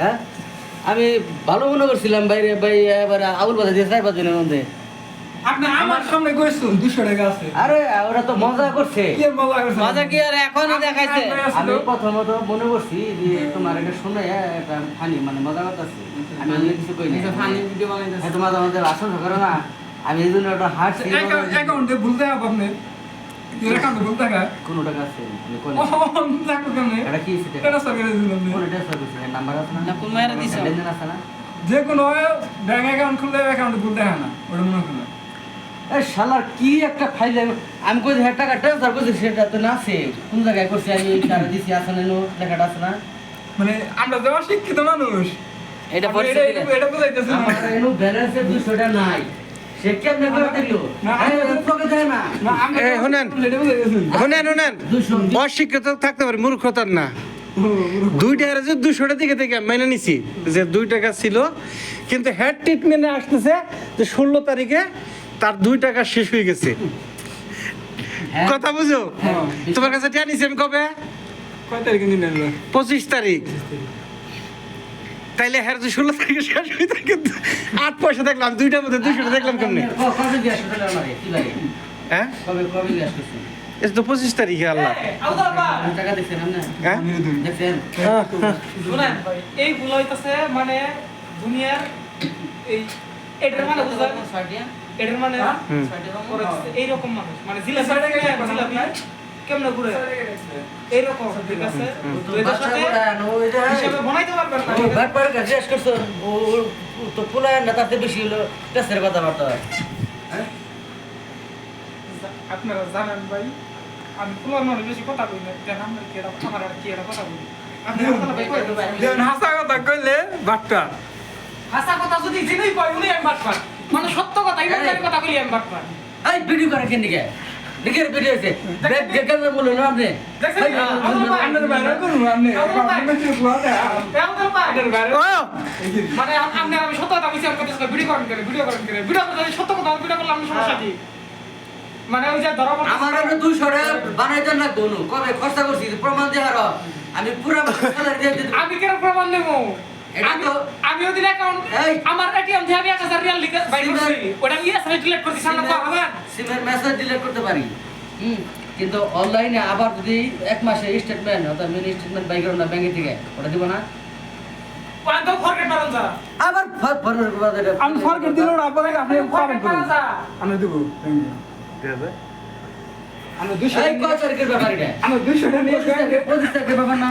হ্যাঁ? আমি ভালো মনে করছিলাম বাইরে ভাই এবার আউল বাজা দিয়ে চার পাঁচ দিনের মধ্যে। আপনি আমার সামনে কইছেন টাকা আছে। আরে ওরা তো মজা করছে। কি মজা করছেন? মজা কি আর এখনও দেখাইছে? আমি প্রথমত মনে করছি যে তোমার এটা শুনে একটা ফানি মানে মজা করতেছি। আমি অন্য কিছু কই না ফানি ভিডিও বানাইতেছে। হ্যাঁ, তোমার আমাদের করে না। আমি এই জন্য হাঁটছি অ্যাকাউন্টে ভুলতে হবে আপনি কোনো টাকা আছে? আমি কই ও না। দেখো কেমনে? এটা কি সেটা? এটা সরকারে দিলাম কোন এটা সার্ভিস নাম্বার আছে না? না, কোন মায়েরা দিছো? লেনদেন আছে না? যে কোনো ব্যাংক অ্যাকাউন্ট খুললে অ্যাকাউন্টে ভুল দেখা না। ওটা মনে করলে এই শালার কি একটা ফাইল আমি কই হ্যাঁ টাকা ট্রান্সফার করছি সেটা তো না আছে কোন জায়গায় করছি? আমি টাকা দিছি আছে না লেখাটা আছে না? মানে আমরা তো শিক্ষিত মানুষ। এটা এটা- না। আমার এনু ব্যালেন্সে 200 টাকা নাই। সে কেমনে করে দেখল না, আরে তোকে দেয় না না, আমরা এই, শুনেন। এটা বুঝাইতেছেন। শুনেন শুনেন 200 অশিক্ষিত থাকতে পারে মূর্খতার না দুই টাকার যে দুশোটা দিকে থেকে মেনে নিছি যে দুই টাকা ছিল কিন্তু হেড ট্রিটমেন্টে আসতেছে যে ষোলো তারিখে তার দুই টাকা শেষ হয়ে গেছে হ্যাঁ। কথা বুঝো হ্যাঁ। তোমার কাছে টিয়া নিছি আমি কবে? পঁচিশ তারিখ তাইলে হ্যাঁ যে ষোলো তারিখে শেষ হয়ে থাকে আট পয়সা দেখলাম দুইটার মধ্যে দুশোটা দেখলাম কেমনি? হ্যাঁ? এটা তো পঁচিশ তারিখে আল্লাহ। হ্যাঁ? এই ভুল হইতাছে মানে দুনিয়ার এই এটার মানে এটার মানে এইরকম মানুষ। মানে জিলাপি জিলাপি কেমনে ঘুরে? এইরকম ঠিক আছে? তো এটার সাথে হিসাবে বানাইতে পারবেন না ব্যাপার কাছে শেষ করছ ও ও- ও তো পোলায় না তাতে বেশি হলো টেস্টের কথা আপনারা জানেন ভাই আমি ফুলার মানুষ বেশি কথা বলি না দেন আমরা কি এটা আমার আর কি এটা কথা বলি আপনি কথা ভাই কই দেবেন যেমন হাসা কথা কইলে বাট্টা হাসা কথা যদি যিনি কয় উনি আমি বাটপার। মানে সত্য কথা ইমানদারি কথা বলি আমি বাটপার। এই ভিডিও করে কেন দিকে? দিকের ভিডিও আছে। দেখ দেখেন। বলুন আপনি। আপনি মানে আপ- আমি সত্য কথা বিচার করতেছি ভিডিও করেন কেন? ভিডিও করেন কেন? ভিডিও করতে সত্য কথা ভিডিও করলে আমি সমস্যা কি? মানে ওই যে ধরা আমার একটা দুইশো টাকা বানাইতে না কোনো। কবে খরচা করছি? প্রমাণ দিয়ে আমি পুরা আমি কেন প্রমাণ দেবো? আমি তো- অ্যাকাউন্ট আমার এটিএম থেকে আমি এক হাজার রিয়াল লিখে বাইরে সিমের- ওটা আমি এসএমএস ডিলিট করছি সামনে তো সিমের মেসেজ ডিলিট করতে পারি। হুম কিন্তু অনলাইনে আবার যদি এক মাসে স্টেটমেন্ট অর্থাৎ মিনি স্টেটমেন্ট বাই করো না ব্যাংকে থেকে ওটা দিব না? আবার ফরওয়ার্ড করে দেবে। আমি সরকার দিল না আপনি আপনি পাবেন করুন আমি দেবো আমি দুশো এই কয় তারিখের ব্যাপার এটা আমি দুশোটা নিয়ে পঁচিশ তারিখে- ব্যাপার না?